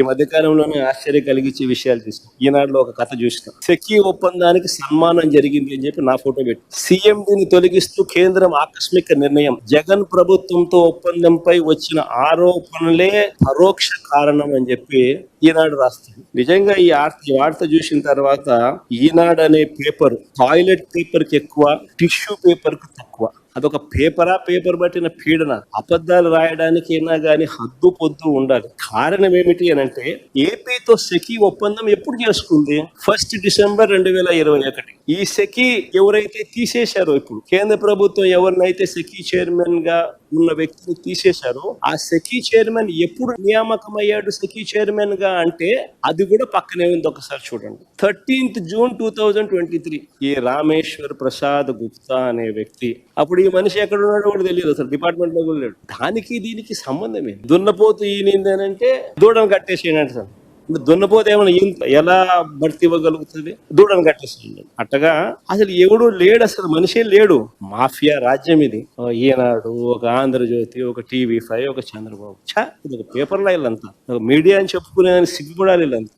ఈ మధ్య కాలంలోనే ఆశ్చర్యం కలిగించే విషయాలు తీసుకున్నాం ఈనాడులో ఒక కథ చూసిన. సెకీ ఒప్పందానికి సన్మానం జరిగింది అని చెప్పి నా ఫోటో పెట్టి. సీఎండిని తొలగిస్తూ కేంద్రం ఆకస్మిక నిర్ణయం. జగన్ ప్రభుత్వంతో ఒప్పందంపై వచ్చిన ఆరోపణలే పరోక్ష కారణం అని చెప్పి ఈనాడు రాస్తాను నిజంగా ఈ ఈ వార్త చూసిన తర్వాత ఈనాడు అనే పేపర్ టాయిలెట్ పేపర్కి ఎక్కువ టిష్యూ పేపర్కు తక్కువ. అదొక పేపరా పేపర్ పట్టిన పీడన అబద్ధాలు రాయడానికి అయినా హద్దు పొద్దు ఉండాలి. కారణం ఏమిటి అని అంటే ఏపీ ఏపీతో సెకీ ఒప్పందం ఎప్పుడు చేసుకుంది? ఫస్ట్ డిసెంబర్ రెండు వేల ఇరవై ఒకటి. ఈ సెకీ ఎవరైతే తీసేశారో ఇప్పుడు కేంద్ర ప్రభుత్వం ఎవరినైతే సెకీ చైర్మన్గా ఉన్న వ్యక్తిని తీసేశారో ఆ సెకీ చైర్మన్ ఎప్పుడు నియామకం అయ్యాడు సెకీ చైర్మన్గా అంటే అది కూడా పక్కనే ఉంది ఒకసారి చూడండి. Thirteenth June two thousand twenty three. ఈ రామేశ్వర్ ప్రసాద్ గుప్తా అనే వ్యక్తి. అప్పుడు ఈ మనిషి ఎక్కడ ఉన్నాడో కూడా తెలియదు అసలు డిపార్ట్మెంట్లో కూడా లేడు. దానికి దీనికి సంబంధం ఏంటి దున్నపోతు ఈనింది దూడను కట్టేసేయండి సార్. దున్నపోతే ఏమైనా ఎలా భర్తీ ఇవ్వగలుగుతుంది? దూడను కట్టేస్తుంది అట్టగా అసలు ఎవడు లేడు అసలు మనిషే లేడు. మాఫియా రాజ్యం ఇది. ఈనాడు ఒక ఆంధ్రజ్యోతి ఒక టీవీ ఫైవ్ ఒక చంద్రబాబు. ఛా! ఇది ఒక పేపర్లో వీళ్ళంతా. ఒక మీడియా అని చెప్పుకునే సిగ్గుపడాలి వీళ్ళంతా.